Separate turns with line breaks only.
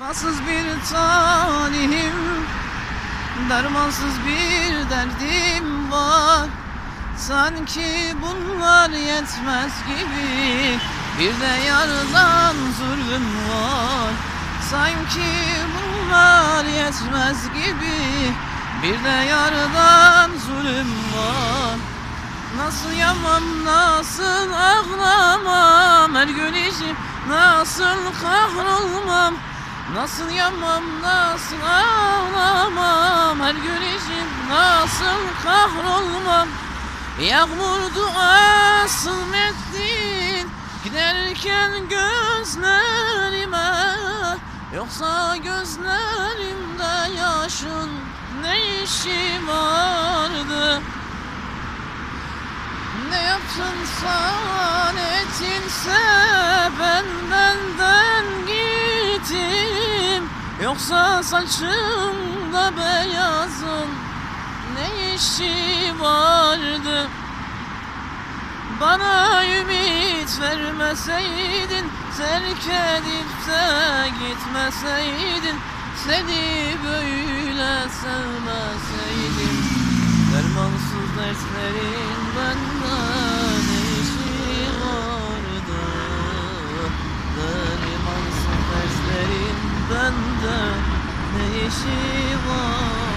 Vefasız bir talihim Dermansız bir derdim var. Sanki bunlar yetmez gibi Bir de yardan zulüm var. Sanki bunlar yetmez gibi Bir de yardan zulüm var. Nasıl yanmam, nasıl ağlamam Her gün işim nasıl kahrolmam Nasıl yanmam, nasıl ağlamam Her gün işim nasıl kahrolmam? Yağmur duası mettin Giderken gözlerime. Yoksa gözlerimde yaşın ne işi vardı? Ne yaptınsa ne ettinse ben Yoksa saçımda beyazın ne işi vardı? Bana ümit vermeseydin Terk edip de gitmeseydin Seni böyle sevmeseydim Dermansız dertlerin 们的内心。望。